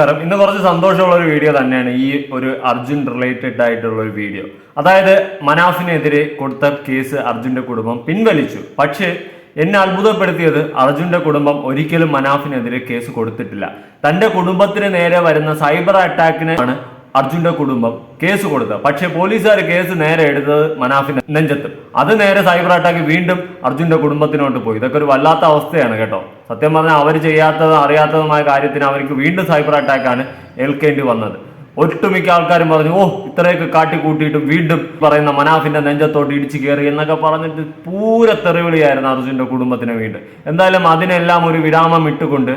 നമസ്കാരം. ഇന്ന് കുറച്ച് സന്തോഷമുള്ള ഒരു വീഡിയോ തന്നെയാണ് ഈ ഒരു അർജുൻ റിലേറ്റഡ് ആയിട്ടുള്ള ഒരു വീഡിയോ. അതായത് മനാഫിനെതിരെ കൊടുത്ത കേസ് അർജുന്റെ കുടുംബം പിൻവലിച്ചു. പക്ഷേ എന്നെ അത്ഭുതപ്പെടുത്തിയത് അർജുന്റെ കുടുംബം ഒരിക്കലും മനാഫിനെതിരെ കേസ് കൊടുത്തിട്ടില്ല. തന്റെ കുടുംബത്തിന് നേരെ വരുന്ന സൈബർ അറ്റാക്കിന് ആണ് അർജുന്റെ കുടുംബം കേസ് കൊടുത്തത് പക്ഷേ പോലീസുകാർ കേസ് നേരെ എടുത്തത് മനാഫിന്റെ നെഞ്ചത്ത്. അത് നേരെ സൈബർ അറ്റാക്ക് വീണ്ടും അർജുന്റെ കുടുംബത്തിനോട്ട് പോയി. ഇതൊക്കെ ഒരു വല്ലാത്ത അവസ്ഥയാണ് കേട്ടോ. സത്യം പറഞ്ഞാൽ അവർ ചെയ്യാത്തതും അറിയാത്തതുമായ കാര്യത്തിന് അവർക്ക് വീണ്ടും സൈബർ അറ്റാക്കാണ് ഏൽക്കേണ്ടി വന്നത്. ഒട്ടുമിക്ക ആൾക്കാരും പറഞ്ഞു ഓ ഇത്രയൊക്കെ കാട്ടിക്കൂട്ടിയിട്ടും വീണ്ടും പറയുന്ന മനാഫിന്റെ നെഞ്ചത്തോട്ട് ഇടിച്ചു കയറി എന്നൊക്കെ പറഞ്ഞിട്ട് പൂര തെറിവിളിയായിരുന്നു അർജുന്റെ കുടുംബത്തിന് വീണ്ടും. എന്തായാലും അതിനെല്ലാം ഒരു വിരാമം ഇട്ടുകൊണ്ട്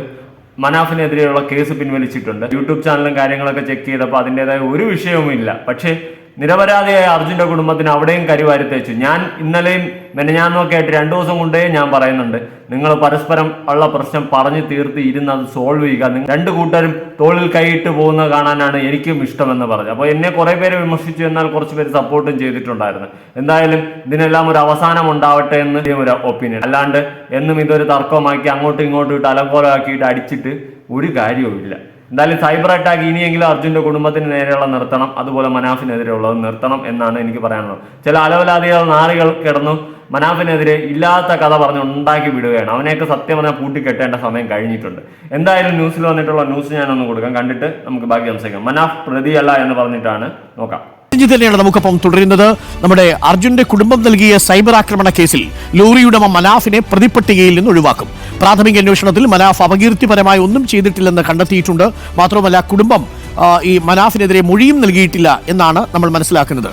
മനാഫിനെതിരെയുള്ള കേസ് പിൻവലിച്ചിട്ടുണ്ട്. യൂട്യൂബ് ചാനലും കാര്യങ്ങളൊക്കെ ചെക്ക് ചെയ്തപ്പോൾ അതിന്റെതായ ഒരു വിഷയവുമില്ല. പക്ഷേ നിരപരാധിയായ അർജുന്റെ കുടുംബത്തിന് അവിടെയും കരിവാരി തേച്ചു. ഞാൻ ഇന്നലെയും മെനഞ്ഞാന്നൊക്കെ ആയിട്ട് രണ്ടു ദിവസം കൊണ്ടേ ഞാൻ പറയുന്നുണ്ട്. നിങ്ങൾ പരസ്പരം ഉള്ള പ്രശ്നം പറഞ്ഞു തീർത്ത് ഇരുന്ന് അത് സോൾവ് ചെയ്യുക. രണ്ട് കൂട്ടരും തോളിൽ കൈയിട്ട് പോകുന്നത് കാണാനാണ് എനിക്കും ഇഷ്ടമെന്ന് പറഞ്ഞു അപ്പോൾ എന്നെ കുറേ പേര് വിമർശിച്ചു എന്നാൽ കുറച്ച് പേര് സപ്പോർട്ടും ചെയ്തിട്ടുണ്ടായിരുന്നു. എന്തായാലും ഇതിനെല്ലാം ഒരു അവസാനം ഉണ്ടാവട്ടെ എന്ന് ഒരു ഒപ്പീനിയൻ അല്ലാണ്ട് എന്നും ഇതൊരു തർക്കമാക്കി അങ്ങോട്ടും ഇങ്ങോട്ടും ഇട്ട് അലങ്കോലമാക്കിയിട്ട് അടിച്ചിട്ട് ഒരു കാര്യവുമില്ല എന്തായാലും സൈബർ അറ്റാക്ക് ഇനിയെങ്കിലും അർജുന്റെ കുടുംബത്തിന് നേരെയുള്ള നിർത്തണം. അതുപോലെ മനാഫിനെതിരെയുള്ളത് നിർത്തണം എന്നാണ് എനിക്ക് പറയാനുള്ളത്. ചില അലവലാദികൾ നാളുകൾ കിടന്നു മനാഫിനെതിരെ ഇല്ലാത്ത കഥ പറഞ്ഞ് ഉണ്ടാക്കി വിടുകയാണ്. അവനെയൊക്കെ സത്യം പറഞ്ഞാൽ പൂട്ടിക്കെട്ടേണ്ട സമയം കഴിഞ്ഞിട്ടുണ്ട്. എന്തായാലും ന്യൂസിൽ വന്നിട്ടുള്ള ന്യൂസ് ഞാനൊന്ന് കൊടുക്കാം. കണ്ടിട്ട് നമുക്ക് ബാക്കി സംസാരിക്കാം. മനാഫ് പ്രതിയല്ല എന്ന് പറഞ്ഞിട്ടാണ് നോക്കാം. തന്നെയാണ് നമുക്കൊപ്പം തുടരുന്നത്. നമ്മുടെ അർജുന്റെ കുടുംബം നൽകിയ സൈബർ ആക്രമണ കേസിൽ ലോറിയുടമ മനാഫിനെ പ്രതിപട്ടികയിൽ നിന്ന് ഒഴിവാക്കും. പ്രാഥമിക അന്വേഷണത്തിൽ മനാഫ് അപകീർത്തിപരമായി ഒന്നും ചെയ്തിട്ടില്ലെന്ന് കണ്ടെത്തിയിട്ടുണ്ട്. മാത്രമല്ല കുടുംബം ഈ മനാഫിനെതിരെ മൊഴിയും നൽകിയിട്ടില്ല എന്നാണ് നമ്മൾ മനസ്സിലാക്കുന്നത്.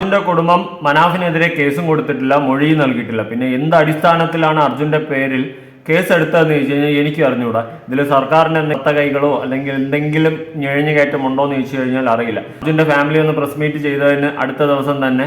അർജുന്റെ കുടുംബം മനാഫിനെതിരെ കേസും കൊടുത്തിട്ടില്ല മൊഴിയും നൽകിയിട്ടില്ല. പിന്നെ എന്ത് അടിസ്ഥാനത്തിലാണ് അർജുന്റെ പേരിൽ കേസ് എടുത്തതെന്ന് ചോദിച്ചു കഴിഞ്ഞാൽ എനിക്ക് അറിഞ്ഞുകൂടാ. ഇതിൽ സർക്കാരിന്റെ എന്തെങ്കിലും കൈകളോ അല്ലെങ്കിൽ എന്തെങ്കിലും ഞെഴിഞ്ഞു കയറ്റം എന്ന് ചോദിച്ചു കഴിഞ്ഞാൽ അറിയില്ല. അർജുന്റെ ഫാമിലി ഒന്ന് പ്രസ് മീറ്റ് ചെയ്തതിന് അടുത്ത ദിവസം തന്നെ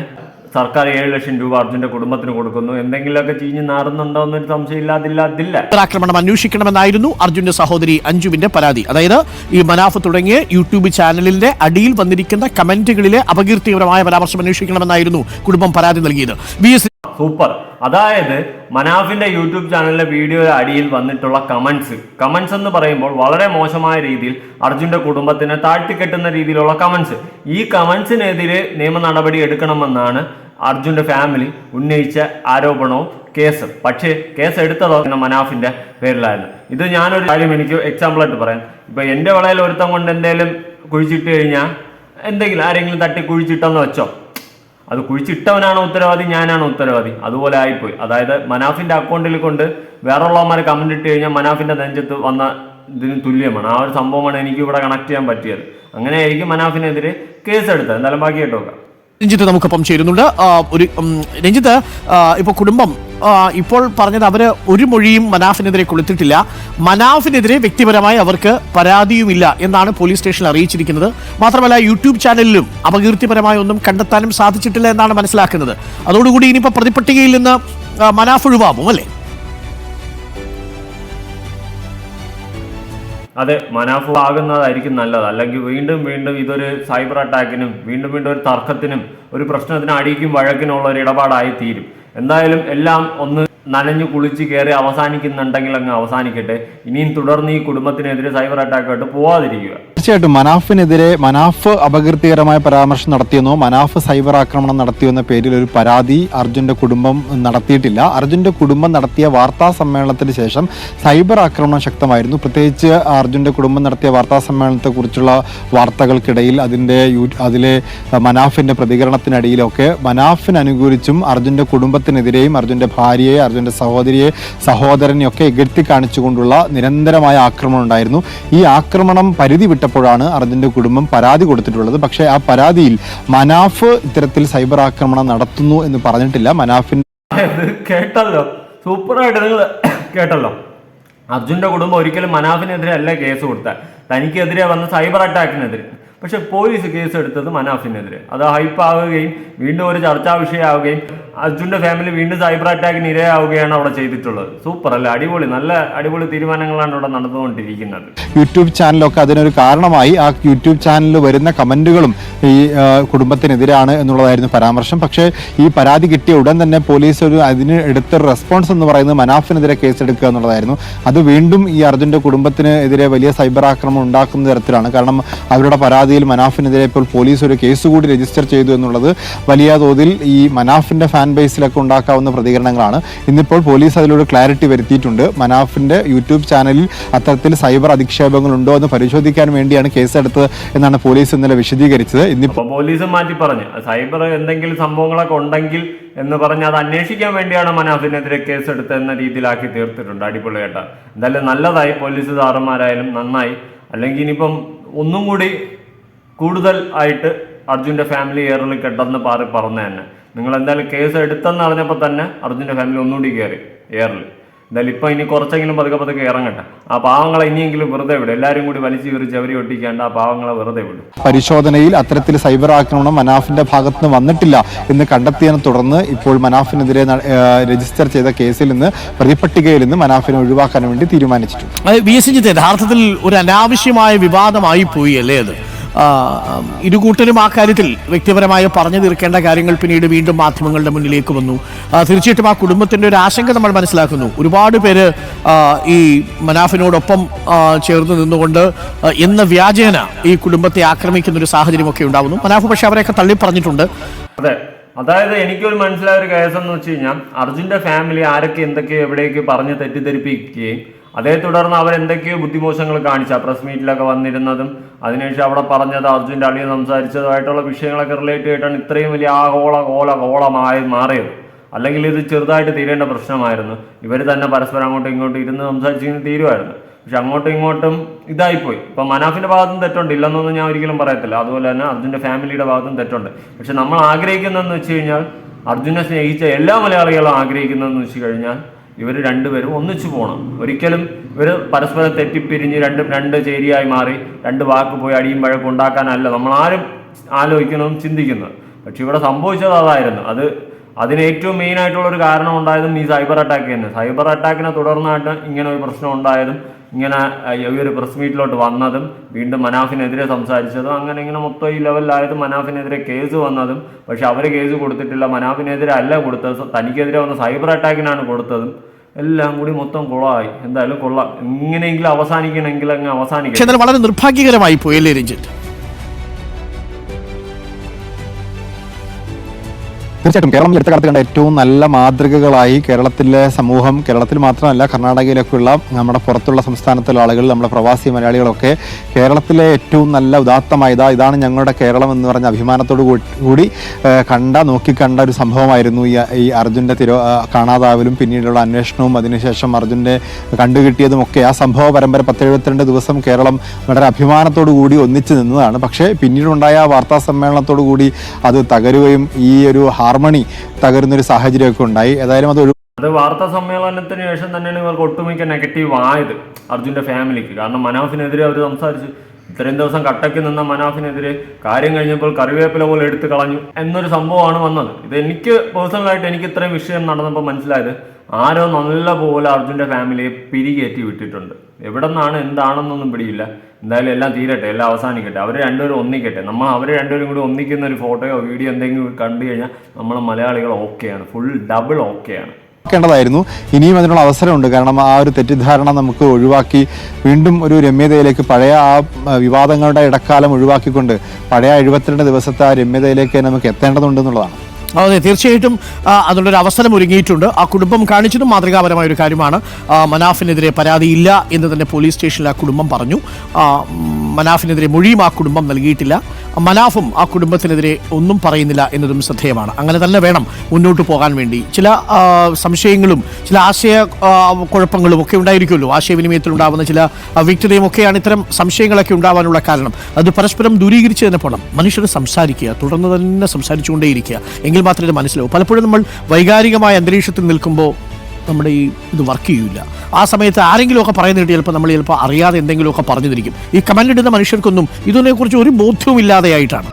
സർക്കാർ ഏഴ് ലക്ഷം രൂപ അർജുന്റെ കുടുംബത്തിന് കൊടുക്കുന്നു. എന്തെങ്കിലുമൊക്കെ ചീഞ്ഞ് നാറുന്നുണ്ടോ എന്നൊരു സംശയമില്ലാതില്ല അതില്ല. സൈബർ ആക്രമണം അന്വേഷിക്കണമെന്നായിരുന്നു അർജുന്റെ സഹോദരി അഞ്ജുവിന്റെ പരാതി. അതായത് ഈ മനാഫ് തുടങ്ങിയ യൂട്യൂബ് ചാനലിന്റെ അടിയിൽ വന്നിരിക്കുന്ന കമന്റുകളിലെ അപകീർത്തിപരമായ പരാമർശം അന്വേഷിക്കണമെന്നായിരുന്നു കുടുംബം പരാതി നൽകിയത്. B super. അതായത് മനാഫിന്റെ യൂട്യൂബ് ചാനലിലെ വീഡിയോ അടിയിൽ വന്നിട്ടുള്ള കമന്റ്സ് കമന്റ്സ് എന്ന് പറയുമ്പോൾ വളരെ മോശമായ രീതിയിൽ അർജുന്റെ കുടുംബത്തിനെ താഴ്ത്തിക്കെട്ടുന്ന രീതിയിലുള്ള കമന്റ്സ് ഈ കമന്റ്സിനെതിരെ നിയമ നടപടി എടുക്കണമെന്നാണ് അർജുന്റെ ഫാമിലി ഉന്നയിച്ച ആരോപണവും കേസ്. പക്ഷേ കേസ് എടുത്തതോ എന്ന മനാഫിന്റെ പേരിലായിരുന്നു. ഇത് ഞാനൊരു കാര്യം എനിക്ക് എക്സാമ്പിൾ ആയിട്ട് പറയാം. ഇപ്പൊ എന്റെ വളയിൽ ഒരുത്തം കൊണ്ട് എന്തെങ്കിലും കുഴിച്ചിട്ട് കഴിഞ്ഞാൽ എന്തെങ്കിലും ആരെങ്കിലും തട്ടി കുഴിച്ചിട്ടെന്ന് വെച്ചോ? അത് കുഴിച്ചിട്ടവനാണ് ഉത്തരവാദി ഞാനാണ് ഉത്തരവാദി. അതുപോലെ ആയിപ്പോയി. അതായത് മനാഫിന്റെ അക്കൗണ്ടിൽ കൊണ്ട് വേറെയുള്ളവന്മാരെ കമന്റ് ഇട്ട് കഴിഞ്ഞാൽ മനാഫിന്റെ നെഞ്ചത്ത് വന്ന ഇതിന് തുല്യമാണ്. ആ ഒരു സംഭവമാണ് എനിക്ക് ഇവിടെ കണക്ട് ചെയ്യാൻ പറ്റിയത്. അങ്ങനെ ആയിരിക്കും മനാഫിനെതിരെ കേസ് എടുത്തത് എന്തായാലും ബാക്കി കേട്ടോ നോക്കാം. രഞ്ജിത്ത് നമുക്കൊപ്പം ചേരുന്നുണ്ട് ഒരു രഞ്ജിത്ത് ഇപ്പൊ കുടുംബം ഇപ്പോൾ പറഞ്ഞത് അവർ ഒരു മൊഴിയും മനാഫിനെതിരെ കൊടുത്തിട്ടില്ല മനാഫിനെതിരെ വ്യക്തിപരമായി അവർക്ക് പരാതിയുമില്ല എന്നാണ് പോലീസ് സ്റ്റേഷനിൽ അറിയിച്ചിരിക്കുന്നത്. മാത്രമല്ല യൂട്യൂബ് ചാനലിലും അപകീർത്തിപരമായ ഒന്നും കണ്ടെത്താനും സാധിച്ചിട്ടില്ല എന്നാണ് മനസ്സിലാക്കുന്നത്. അതോടുകൂടി ഇനിയിപ്പോൾ പ്രതിപട്ടികയിൽ നിന്ന് മനാഫ് ഒഴിവാകും അല്ലേ? അതെ മനാഫ് ആകുന്നതായിരിക്കും നല്ലത്. അല്ലെങ്കിൽ വീണ്ടും വീണ്ടും ഇതൊരു സൈബർ അറ്റാക്കിനും വീണ്ടും വീണ്ടും ഒരു തർക്കത്തിനും ഒരു പ്രശ്നത്തിന് അടിക്കും വഴക്കിനുള്ള ഒരു ഇടപാടായി തീരും. എന്തായാലും എല്ലാം ഒന്ന് നനഞ്ഞു കുളിച്ച് കയറി അവസാനിക്കുന്നുണ്ടെങ്കിൽ അങ്ങ് അവസാനിക്കട്ടെ. ഇനിയും തുടർന്ന് ഈ കുടുംബത്തിനെതിരെ സൈബർ അറ്റാക്കായിട്ട് പോവാതിരിക്കുക. തീർച്ചയായിട്ടും മനാഫിനെതിരെ മനാഫ് അപകീർത്തികരമായ പരാമർശം നടത്തിയെന്നോ മനാഫ് സൈബർ ആക്രമണം നടത്തിയെന്ന പേരിൽ ഒരു പരാതി അർജുന്റെ കുടുംബം നടത്തിയിട്ടില്ല. അർജുന്റെ കുടുംബം നടത്തിയ വാർത്താ സമ്മേളനത്തിന് ശേഷം സൈബർ ആക്രമണം ശക്തമായിരുന്നു. പ്രത്യേകിച്ച് അർജുന്റെ കുടുംബം നടത്തിയ വാർത്താ സമ്മേളനത്തെക്കുറിച്ചുള്ള വാർത്തകൾക്കിടയിൽ അതിന്റെ യൂ അതിലെ മനാഫിന്റെ പ്രതികരണത്തിനിടയിലൊക്കെ മനാഫിന് അനുകൂലിച്ചും അർജുന്റെ കുടുംബത്തിനെതിരെയും അർജുന്റെ ഭാര്യയെ അർജുന്റെ സഹോദരിയെ സഹോദരനെയൊക്കെ ഇകഴ്ത്തി കാണിച്ചുകൊണ്ടുള്ള നിരന്തരമായ ആക്രമണം ഉണ്ടായിരുന്നു. ഈ ആക്രമണം പരിധി വിട്ടപ്പോഴാണ് അർജുന്റെ കുടുംബം പരാതി കൊടുത്തിട്ടുള്ളത്. പക്ഷേ ആ പരാതിയിൽ മനാഫ് ഇത്തരത്തിൽ സൈബർ ആക്രമണം നടത്തുന്നു എന്ന് പറഞ്ഞിട്ടില്ല. മനാഫിൻ കേട്ടല്ലോ. സൂപ്പറായിട്ട് നിങ്ങൾ കേട്ടല്ലോ. അർജുന്റെ കുടുംബം ഒരിക്കലും മനാഫിനെതിരെ അല്ല കേസ് കൊടുത്ത തനിക്കെതിരെ വന്ന സൈബർ അറ്റാക്കിനെതിരെ. പക്ഷെ പോലീസ് കേസ് എടുത്തത് മനാഫിനെതിരെ. അത് ഹൈപ്പ് ആവുകയും വീണ്ടും ഒരു ചർച്ചാ വിഷയമാവുകയും അർജുന്റെ ഫാമിലി വീണ്ടും സൈബർ അറ്റാക്കിന് ഇരയാവുകയാണ് അവിടെ ചെയ്തിട്ടുള്ളത്. സൂപ്പർ അല്ല? അടിപൊളി. നല്ല അടിപൊളി തീരുമാനങ്ങളാണ് ഇവിടെ നടന്നുകൊണ്ടിരിക്കുന്നത്. യൂട്യൂബ് ചാനലൊക്കെ അതിനൊരു കാരണമായി. ആ യൂട്യൂബ് ചാനലിൽ വരുന്ന കമന്റുകളും ഈ കുടുംബത്തിനെതിരാണ് എന്നുള്ളതായിരുന്നു പരാമർശം. പക്ഷേ ഈ പരാതി കിട്ടിയ ഉടൻ തന്നെ പോലീസ് ഒരു അതിന് എടുത്തൊരു റെസ്പോൺസ് എന്ന് പറയുന്നത് മനാഫിനെതിരെ കേസെടുക്കുക എന്നുള്ളതായിരുന്നു. അത് വീണ്ടും ഈ അർജുന്റെ കുടുംബത്തിന് എതിരെ വലിയ സൈബർ ആക്രമണം ഉണ്ടാക്കുന്ന തരത്തിലാണ്. കാരണം അവരുടെ പരാതിയിൽ മനാഫിനെതിരെ ഇപ്പോൾ പോലീസ് ഒരു കേസ് കൂടി രജിസ്റ്റർ ചെയ്തു എന്നുള്ളത് വലിയ തോതിൽ ഈ മനാഫിന്റെ ഫാൻ ബേസിലൊക്കെ ഉണ്ടാക്കാവുന്ന പ്രതികരണങ്ങളാണ്. ഇന്നിപ്പോൾ പോലീസ് അതിലൊരു ക്ലാരിറ്റി വരുത്തിയിട്ടുണ്ട്. മനാഫിന്റെ യൂട്യൂബ് ചാനലിൽ അത്തരത്തിൽ സൈബർ അധിക്ഷേപങ്ങൾ ഉണ്ടോ എന്ന് പരിശോധിക്കാൻ വേണ്ടിയാണ് കേസെടുത്തത് എന്നാണ് പോലീസ് ഇന്നലെ വിശദീകരിച്ചത്. ഇന്നിപ്പോൾ പോലീസ് മാറ്റി പറഞ്ഞു. സൈബർ എന്തെങ്കിലും സംഭവങ്ങളൊക്കെ ഉണ്ടെങ്കിൽ എന്ന് പറഞ്ഞ് അത് അന്വേഷിക്കാൻ വേണ്ടിയാണ് മനാഫിനെതിരെ കേസ് എടുത്തത് എന്ന രീതിയിലാക്കി തീർത്തിട്ടുണ്ട് അടിപൊളിയായിട്ട്. എന്തായാലും നല്ലതായി പോലീസ് സാറന്മാരായാലും നന്നായി. അല്ലെങ്കിൽ ഇനിയിപ്പം ഒന്നും കൂടി കൂടുതൽ ആയിട്ട് അർജുന്റെ ഫാമിലി ഏറിൽ കെട്ടെന്ന് പാറി പറഞ്ഞു തന്നെ. നിങ്ങൾ എന്തായാലും കേസ് എടുത്തെന്ന് അറിഞ്ഞപ്പോൾ തന്നെ അർജുന്റെ ഫാമിലി ഒന്നുകൂടി കയറി എയറിൽ എന്തായാലും ഇപ്പം ഇനി കുറച്ചെങ്കിലും പതുക്കെ പതുക്കെ ഇറങ്ങട്ടെ. ആ പാവങ്ങളെ ഇനിയെങ്കിലും വെറുതെ വിടും. എല്ലാവരും കൂടി വലിച്ചു കയറി ചവരി ഒട്ടിക്കാണ്ട് ആ പാവങ്ങളെ വെറുതെ വിടും. പരിശോധനയിൽ അത്തരത്തിൽ സൈബർ ആക്രമണം മനാഫിന്റെ ഭാഗത്ത് നിന്ന് വന്നിട്ടില്ല എന്ന് കണ്ടെത്തിയതിനെ തുടർന്ന് ഇപ്പോൾ മനാഫിനെതിരെ രജിസ്റ്റർ ചെയ്ത കേസിൽ നിന്ന് പ്രതിപട്ടികയിൽ നിന്ന് മനാഫിനെ ഒഴിവാക്കാൻ വേണ്ടി തീരുമാനിച്ചിട്ടുണ്ട്. വി എസ് യഥാർത്ഥത്തിൽ ഒരു അനാവശ്യമായ വിവാദമായി പോയി അല്ലേ അത്? ആ, ഇരുകൂട്ടരും ആ കാര്യത്തിൽ വ്യക്തിപരമായി പറഞ്ഞു തീർക്കേണ്ട കാര്യങ്ങൾ പിന്നീട് വീണ്ടും മാധ്യമങ്ങളുടെ മുന്നിലേക്ക് വന്നു. തീർച്ചയായിട്ടും ആ കുടുംബത്തിന്റെ ഒരു ആശങ്ക നമ്മൾ മനസ്സിലാക്കുന്നു. ഒരുപാട് പേര് ഈ മനാഫിനോടൊപ്പം ചേർന്ന് നിന്നുകൊണ്ട് എന്ന വ്യാജേന ഈ കുടുംബത്തെ ആക്രമിക്കുന്ന ഒരു സാഹചര്യമൊക്കെ ഉണ്ടാവുന്നു. മനാഫ് പക്ഷെ അവരെയൊക്കെ തള്ളി പറഞ്ഞിട്ടുണ്ട്. അതെ. അതായത് എനിക്കൊരു മനസ്സിലായ ഒരു കേസ് എന്ന് വെച്ച് കഴിഞ്ഞാൽ അർജുന്റെ ഫാമിലി ആരൊക്കെ എന്തൊക്കെ എവിടേക്ക് പറഞ്ഞ് തെറ്റിദ്ധരിപ്പിക്കുകയും അതേ തുടർന്ന് അവർ എന്തൊക്കെയോ ബുദ്ധിമോശങ്ങൾ കാണിച്ച. പ്രസ് മീറ്റിലൊക്കെ വന്നിരുന്നതും അതിനുശേഷം അവിടെ പറഞ്ഞത് അർജുന്റെ അളിയൻ സംസാരിച്ചതുമായിട്ടുള്ള വിഷയങ്ങളൊക്കെ റിലേറ്റ് ചെയ്തിട്ടാണ് ഇത്രയും വലിയ ആഗോള കോല കോളമായി മാറിയത്. അല്ലെങ്കിൽ ഇത് ചെറുതായിട്ട് തീരേണ്ട പ്രശ്നമായിരുന്നു. ഇവർ തന്നെ പരസ്പരം അങ്ങോട്ടും ഇങ്ങോട്ടും ഇരുന്ന് സംസാരിച്ചിങ്ങനെ തീരുമായിരുന്നു. പക്ഷെ അങ്ങോട്ടും ഇങ്ങോട്ടും ഇതായിപ്പോയി. ഇപ്പം മനാഫിന്റെ ഭാഗത്തും തെറ്റുണ്ട് ഇല്ലെന്നൊന്നും ഞാൻ ഒരിക്കലും പറയത്തില്ല. അതുപോലെ തന്നെ അർജുന്റെ ഫാമിലിയുടെ ഭാഗത്തും തെറ്റുണ്ട്. പക്ഷെ നമ്മൾ ആഗ്രഹിക്കുന്നതെന്ന് വെച്ച് കഴിഞ്ഞാൽ അർജുനെ സ്നേഹിച്ച എല്ലാ മലയാളികളും ആഗ്രഹിക്കുന്നതെന്ന് വെച്ച് കഴിഞ്ഞാൽ ഇവർ രണ്ടുപേരും ഒന്നിച്ചു പോകണം ഒരിക്കലും ഇവർ പരസ്പരം തെറ്റിപ്പിരിഞ്ഞ് രണ്ട് രണ്ട് ചേരിയായി മാറി രണ്ട് വാക്ക് പോയി അടിയും വഴക്കും ഉണ്ടാക്കാനല്ല. നമ്മൾ ആരും ആലോചിക്കുന്നതും ചിന്തിക്കുന്നത്. പക്ഷെ ഇവിടെ സംഭവിച്ചത് അതായിരുന്നു. അത് അതിന് ഏറ്റവും മെയിൻ ആയിട്ടുള്ള ഒരു കാരണം ഉണ്ടായതും ഈ സൈബർ അറ്റാക്ക് തന്നെ. സൈബർ അറ്റാക്കിനെ തുടർന്നായിട്ട് ഇങ്ങനെ ഒരു പ്രശ്നം ഉണ്ടായതും ഇങ്ങനെ ഈ ഒരു പ്രസ് മീറ്റിലോട്ട് വന്നതും വീണ്ടും മനാഫിനെതിരെ സംസാരിച്ചതും അങ്ങനെ ഇങ്ങനെ മൊത്തം ഈ ലെവലിലായത് മനാഫിനെതിരെ കേസ് വന്നതും പക്ഷെ അവർ കേസ് കൊടുത്തിട്ടില്ല മനാഫിനെതിരെ അല്ല കൊടുത്തത് തനിക്കെതിരെ വന്ന സൈബർ അറ്റാക്കിനാണ് കൊടുത്തതും. എല്ലാം കൂടി മൊത്തം കുളമായി. എന്തായാലും കൊള്ളാം. ഇങ്ങനെയെങ്കിലും അവസാനിക്കണമെങ്കിൽ അങ്ങ് അവസാനിക്കും വളരെ നിർഭാഗ്യകരമായി പോയല്ലേ രഞ്ജിത്ത്. തീർച്ചയായിട്ടും കേരളം ഈ അടുത്ത കാലത്ത് കണ്ട ഏറ്റവും നല്ല മാതൃകകളായി കേരളത്തിലെ സമൂഹം കേരളത്തിൽ മാത്രമല്ല കർണാടകയിലൊക്കെയുള്ള നമ്മുടെ പുറത്തുള്ള സംസ്ഥാനത്തുള്ള ആളുകൾ നമ്മുടെ പ്രവാസി മലയാളികളൊക്കെ കേരളത്തിലെ ഏറ്റവും നല്ല ഉദാത്തമായ ഇതാ ഇതാണ് ഞങ്ങളുടെ കേരളം എന്ന് പറഞ്ഞ അഭിമാനത്തോടു കൂടി കണ്ട നോക്കിക്കണ്ട ഒരു സംഭവമായിരുന്നു ഈ ഈ അർജുന്റെ തിരോ കാണാതാവലും പിന്നീടുള്ള അന്വേഷണവും അതിനുശേഷം അർജുന്റെ കണ്ടുകിട്ടിയതുമൊക്കെ ആ സംഭവ പരമ്പര പത്തെഴുപത്തിരണ്ട് ദിവസം കേരളം വളരെ അഭിമാനത്തോടു കൂടി ഒന്നിച്ചു നിന്നതാണ്. പക്ഷേ പിന്നീടുണ്ടായ വാർത്താ സമ്മേളനത്തോടു കൂടി അത് തകരുകയും ഈ ഒരു ഹാർമണി തകരുന്നൊരു സാഹചര്യമൊക്കെ ഉണ്ടായി. ഏതായാലും അത് അത് വാർത്താ സമ്മേളനത്തിന് ശേഷം തന്നെയാണ് ഇവർക്ക് ഒട്ടുമിക്ക നെഗറ്റീവ് ആയത് അർജുന്റെ ഫാമിലിക്ക്. കാരണം മനാഫിനെതിരെ അവർ സംസാരിച്ചു ഇത്രയും ദിവസം കട്ടയ്ക്ക് നിന്ന മനാഫിനെതിരെ കാര്യം കഴിഞ്ഞപ്പോൾ കറിവേപ്പില പോലെ എടുത്തു കളഞ്ഞു എന്നൊരു സംഭവമാണ് വന്നത്. ഇത് എനിക്ക് പേഴ്സണലായിട്ട് എനിക്ക് ഇത്രയും വിഷയം നടന്നപ്പോൾ മനസ്സിലായത് ആരോ നല്ല പോലെ അർജുന്റെ ഫാമിലിയെ പിരികേറ്റി വിട്ടിട്ടുണ്ട്. എവിടെ നിന്നാണ് എന്താണെന്നൊന്നും പിടിയില്ല. എന്തായാലും എല്ലാം തീരട്ടെ എല്ലാം അവസാനിക്കട്ടെ. അവർ രണ്ടുപേരും ഒന്നിക്കട്ടെ. നമ്മൾ അവർ രണ്ടുപേരും കൂടി ഒന്നിക്കുന്ന ഒരു ഫോട്ടോയോ വീഡിയോ എന്തെങ്കിലും കണ്ടു കഴിഞ്ഞാൽ നമ്മളെ മലയാളികൾ ഓക്കെയാണ്. ഫുൾ ഡബിൾ ഓക്കെയാണ്. ായിരുന്നു ഇനിയും അതിനുള്ള അവസരമുണ്ട്. കാരണം ആ ഒരു തെറ്റിദ്ധാരണ നമുക്ക് ഒഴിവാക്കി വീണ്ടും ഒരു രമ്യതയിലേക്ക് പഴയ ആ വിവാദങ്ങളുടെ ഇടക്കാലം ഒഴിവാക്കിക്കൊണ്ട് പഴയ എഴുപത്തിരണ്ട് ദിവസത്തെ ആ രമ്യതയിലേക്ക് നമുക്ക് എത്തേണ്ടതുണ്ടെന്നുള്ളതാണ് അതെ തീർച്ചയായിട്ടും അതിനുള്ളൊരു അവസരം ഒരുങ്ങിയിട്ടുണ്ട്. ആ കുടുംബം കാണിച്ചതും മാതൃകാപരമായ ഒരു കാര്യമാണ്. മനാഫിനെതിരെ പരാതിയില്ല എന്ന് തന്നെ പോലീസ് സ്റ്റേഷനിൽ ആ കുടുംബം പറഞ്ഞു. മനാഫിനെതിരെ മൊഴിയും ആ കുടുംബം നൽകിയിട്ടില്ല. മനാഫും ആ കുടുംബത്തിനെതിരെ ഒന്നും പറയുന്നില്ല എന്നതും ശ്രദ്ധേയമാണ്. അങ്ങനെ തന്നെ വേണം മുന്നോട്ട് പോകാൻ വേണ്ടി. ചില സംശയങ്ങളും ചില ആശയ കുഴപ്പങ്ങളും ഒക്കെ ഉണ്ടായിരിക്കുമല്ലോ. ആശയവിനിമയത്തിൽ ഉണ്ടാകുന്ന ചില വ്യക്തതയും ഒക്കെയാണ് ഇത്തരം സംശയങ്ങളൊക്കെ ഉണ്ടാവാനുള്ള കാരണം. അത് പരസ്പരം ദൂരീകരിച്ച് തന്നെ പോകണം മനുഷ്യർ സംസാരിക്കുക തുടർന്ന് തന്നെ സംസാരിച്ചുകൊണ്ടേയിരിക്കുക. എങ്കിൽ മാത്രമേ മനസ്സിലാവൂ. പലപ്പോഴും നമ്മൾ വൈകാരികമായ അന്തരീക്ഷത്തിൽ നിൽക്കുമ്പോൾ നമ്മുടെ ഈ ഇത് വർക്ക് ചെയ്യില്ല ആ സമയത്ത് ആരെങ്കിലുമൊക്കെ പറയുന്നത് ചിലപ്പോൾ നമ്മൾ ചിലപ്പോൾ അറിയാതെ എന്തെങ്കിലുമൊക്കെ പറഞ്ഞു തിരിക്കും ഈ കമന്റ് ഇടുന്ന മനുഷ്യർക്കൊന്നും ഇതിനെക്കുറിച്ച് ഒരു ബോധ്യവും ഇല്ലാതെയായിട്ടാണ്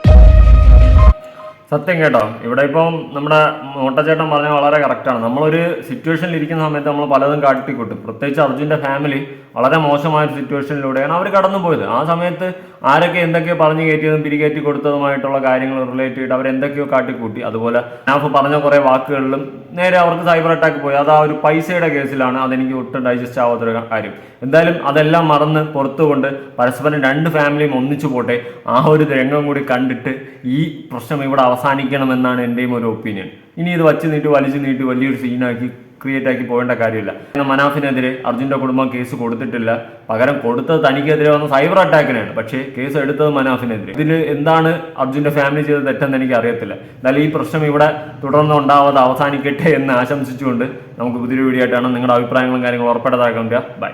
സത്യം കേട്ടോ. ഇവിടെ ഇപ്പം നമ്മുടെ മോട്ടച്ചേട്ടൻ പറഞ്ഞ വളരെ കറക്റ്റാണ് നമ്മളൊരു സിറ്റുവേഷനിൽ ഇരിക്കുന്ന സമയത്ത് നമ്മൾ പലതും കാട്ടിക്കൂട്ടും. പ്രത്യേകിച്ച് അർജുന്റെ ഫാമിലി വളരെ മോശമായ ഒരു സിറ്റുവേഷനിലൂടെയാണ് അവർ കടന്നു പോയത്. ആ സമയത്ത് ആരൊക്കെ എന്തൊക്കെയോ പറഞ്ഞു കയറ്റിയതും പിരികേറ്റി കൊടുത്തതുമായിട്ടുള്ള കാര്യങ്ങൾ റിലേറ്റ് ചെയ്ത് അവർ എന്തൊക്കെയോ കാട്ടിക്കൂട്ടി. അതുപോലെ നാഫ് പറഞ്ഞ കുറേ വാക്കുകളിലും നേരെ അവർക്ക് സൈബർ അറ്റാക്ക് പോയി. അത് ആ ഒരു പൈസയുടെ കേസിലാണ്. അതെനിക്ക് ഒട്ടും ഡൈജസ്റ്റ് ആവാത്തൊരു കാര്യം. എന്തായാലും അതെല്ലാം മറന്ന് പുറത്തുകൊണ്ട് പരസ്പരം രണ്ട് ഫാമിലിയും ഒന്നിച്ചു പോട്ടെ. ആ ഒരു രംഗം കൂടി കണ്ടിട്ട് ഈ പ്രശ്നം ഇവിടെ അവസാനിക്കണമെന്നാണ് എന്റെയും ഒരു ഒപ്പീനിയൻ. ഇനി ഇത് വച്ച് നീട്ടി വലിച്ചു നീട്ടി വലിയൊരു സീനാക്കി ക്രിയേറ്റ് ആക്കി പോകേണ്ട കാര്യമില്ല. മനാഫിനെതിരെ അർജുന്റെ കുടുംബം കേസ് കൊടുത്തിട്ടില്ല. പകരം കൊടുത്തത് തനിക്കെതിരെ വന്ന സൈബർ അറ്റാക്കിനാണ് പക്ഷേ കേസ് എടുത്തത് മനാഫിനെതിരെ. ഇതിൽ എന്താണ് അർജുന്റെ ഫാമിലി ചെയ്ത തെറ്റെന്ന് എനിക്ക് അറിയത്തില്ല. എന്നാലും ഈ പ്രശ്നം ഇവിടെ തുടർന്ന് ഉണ്ടാവാതെ അവസാനിക്കട്ടെ എന്ന് ആശംസിച്ചുകൊണ്ട് നമുക്ക് പുതിയൊരു വീഡിയോ ആയിട്ടാണ് നിങ്ങളുടെ അഭിപ്രായങ്ങളും കാര്യങ്ങളും ഉറപ്പെടുത്താക്കാൻ ബൈ.